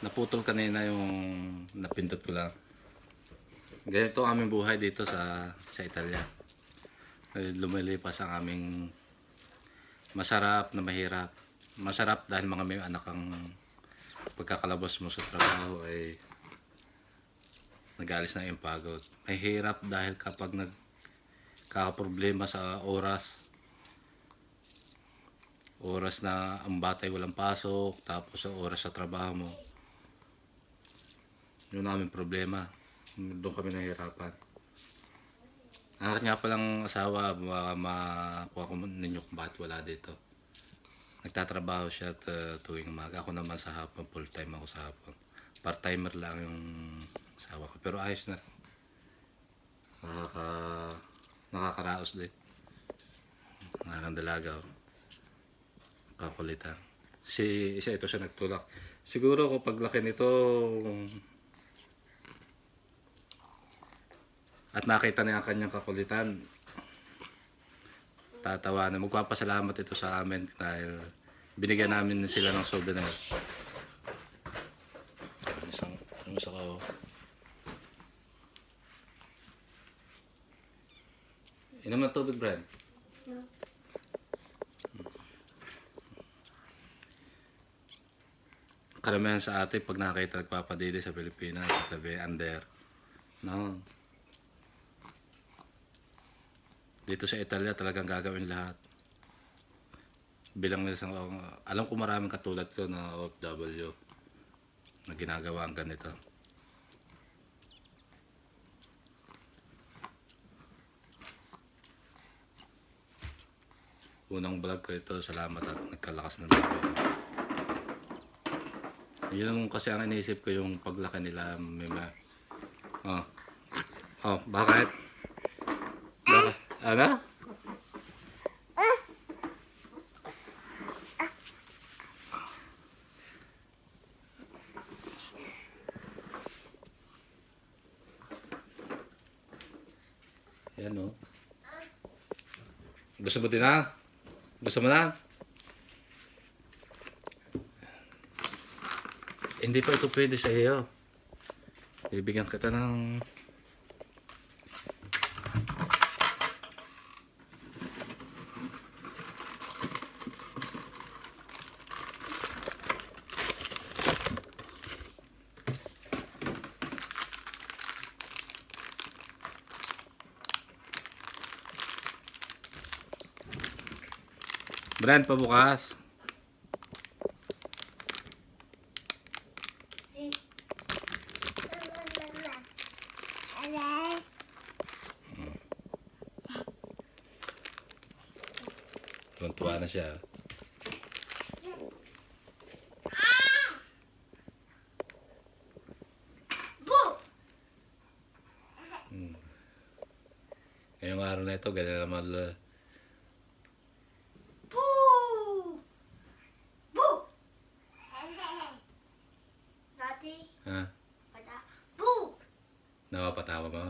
Naputol kanina yung napindot ko lang. Ganito ang aming buhay dito sa sa Italia. Lumilipas ang aming masarap na mahirap. Masarap dahil mga may anak ang pagkakalabas mo sa trabaho ay nag-alis na yung pagod. Mahirap dahil kapag nagkakaproblema sa oras, oras na ang batay walang pasok, tapos sa oras sa trabaho mo, yun ang aming problema. Doon kami nahihirapan. Ang akin nga palang asawa, baka makuha ko ninyo kung bakit wala dito. Nagtatrabaho siya at uh, tuwing umaga. Ako naman sa hapon, full time ako sa hapon. Part-timer lang yung asawa ko. Pero ayos na. Nakaka, nakakaraos din. Nakakandalaga. oh. Kakulitan. Si, isa ito siya nagtulak. Siguro kung paglaki nito, at nakita niya ang kanyang kakulitan, tatawa na magpapasalamat ito sa amin dahil binigyan namin sila ng souvenir. Isang, ang isa ka, oh. Inom ng tubig, Brad. Karamihan sa ate, pag nakita nagpapadede sa Pilipinas, sasabi, under. No. Dito sa Italia talagang gagawin lahat. Bilang isang, alam ko maraming katulad ko na OFW na ginagawa ang ganito. Unang vlog ko ito, salamat at nagkalakas ng loob. Yun kasi ang iniisip ko yung paglaki nila. May ma... Oh. Oh, bakit? Ano? Yan o. Gusto mo din na? Gusto mo na? Hindi pa ito pwede sa iyo. Bibigyan kita ng... Brand pa bukas. Tuwan-tuwa na siya. Bu. Ngayong araw na ito, ganyan naman. uh, Ah. Ha? Pata- Boo! Napapatawa ba?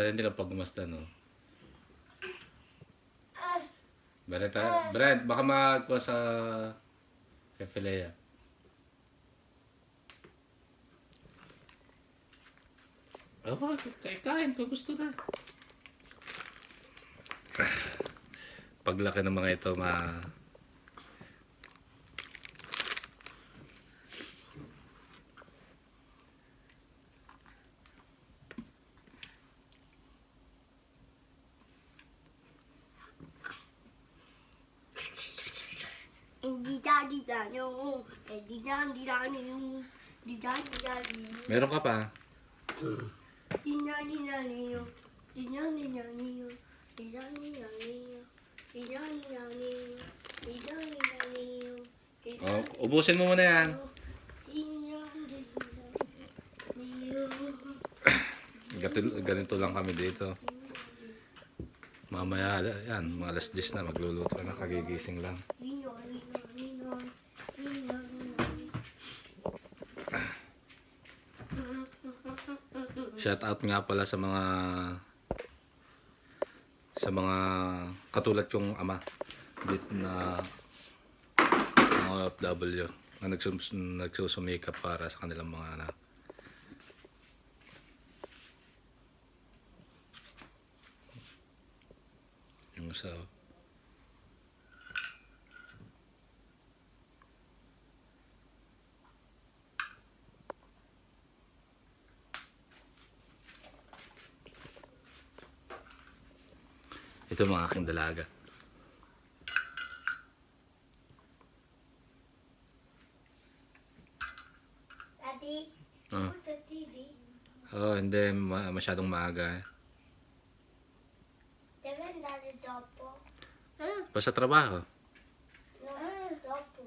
Sa hindi lang pagmasta, no? Brent, ha? Brent, baka magkuha sa Efilea. Oh, kain, kain kung gusto na. Paglaki ng mga ito, ma... Dano, eh, di Meron ka pa. di dan, di dan, yung, di dan, di Oh, ubusin mo muna yan. di dan, di Ganito, lang kami dito. Mamaya, ala- yan, mga alas 10 na magluluto na kagigising lang. Shout out nga pala sa mga sa mga katulad kong ama dito na mga OFW na nagsus, nagsusumikap para sa kanilang mga anak. Yung sa ito mga aking dalaga. Daddy, Ah. what's the TV? Oh, hindi ma- masyadong maaga. Devin, Daddy, dopo. Hmm, Basta trabaho. no, dopo.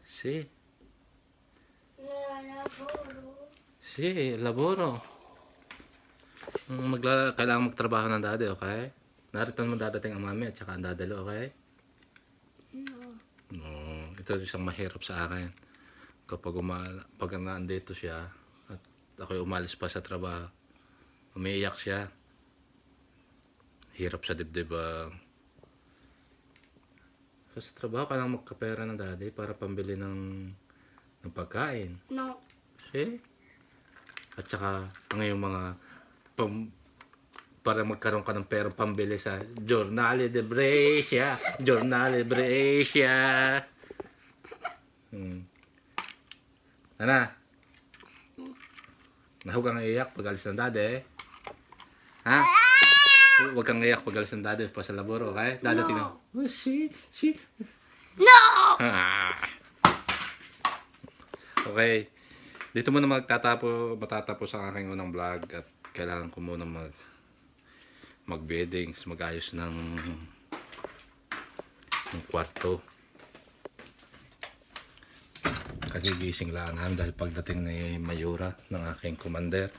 Si, No, lavoro. si, laboro. Mm, Magla kailangan magtrabaho ng daddy, okay? Narito naman dadating ang mami at saka ang dadalo, okay? No. No, ito isang mahirap sa akin. Kapag uma pag nandito siya at ako'y umalis pa sa trabaho, umiiyak siya. Hirap sa dibdib. ah. sa trabaho ka lang magkapera ng daddy para pambili ng, ng pagkain. No. See? At saka ang iyong mga pam, para magkaroon ka ng perang pambili sa Giornale de Brescia. Giornale Brescia. Hmm. Ana? Nahug kang iyak pag alis ng dade. Ha? Huwag kang iyak pag alis ng dade pa sa laboro, okay? Dadating na. Oh, si, si. No! Ah. Okay. Dito muna magtatapo, matatapos ang aking unang vlog at kailangan ko muna mag mag-beddings, mag-ayos ng ng kwarto. Kagigising lang dahil pagdating ni Mayura ng aking commander.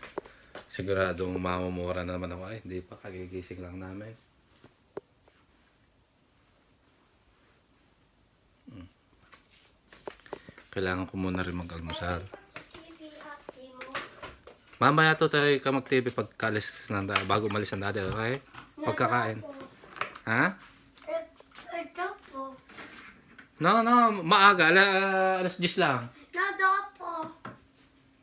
Siguradong mamumura na naman ako. Ay, hindi pa. Kagigising lang namin. Kailangan ko muna rin mag-almusal. Mamaya to tayo ka mag-TV pagkalis ng da- bago umalis ng dati, okay? Pagkakain. Ha? Eh, eh, dopo. No, no, maaga. Ala, alas 10 lang. No, dopo.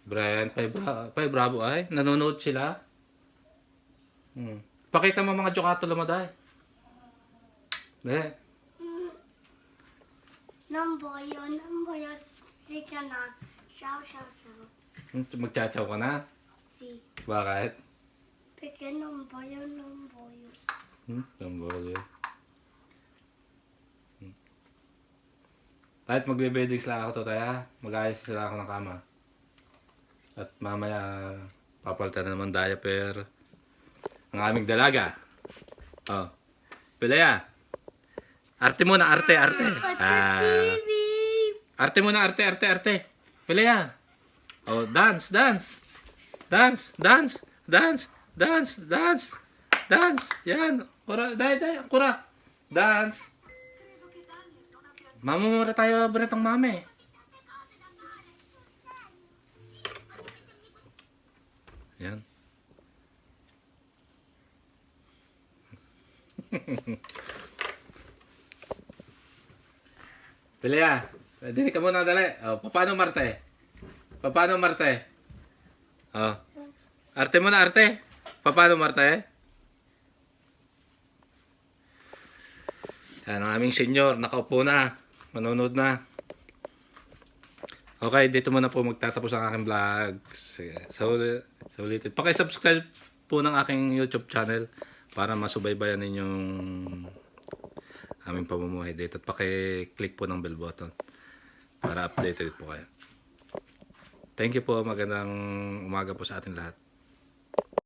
Brian, pay, bra pay bravo ay. Nanonood sila. Hmm. Pakita mo mga jokato lumaday. Eh, Number yun, number yun. Sige na. Ciao, ciao, ciao. magchachaw ka na. Si. Bakit? Yun, number yun. Hmm, yun. Hmm. Kahit magbe-beddings lang ako to tayo, mag-ayos sila ako ng kama. At mamaya, papalitan na naman diaper. Ang aming dalaga. Oh. Pilaya. Arte muna, arte, arte. Ah, arte muna, arte, arte, arte. Pilaya. Oh, dance, dance. Dance, dance, dance, dance, dance. Dance. Yan. Kura, dai, dai, kura. Dance. Mamumura tayo bretong mami. Yan. Pilya, dili ka muna dali. Oh, paano Marte? Paano Marte? Oh. Arte muna, arte. Paano Marte? Yan ang aming senyor, nakaupo na. Manonood na. Okay, dito muna po magtatapos ang aking vlog. Sige, sa, uli, sa ulitin. Pakisubscribe po ng aking YouTube channel para masubaybayan ninyong aming pamumuhay dito. At paki-click po ng bell button para updated po kayo. Thank you po. Magandang umaga po sa ating lahat.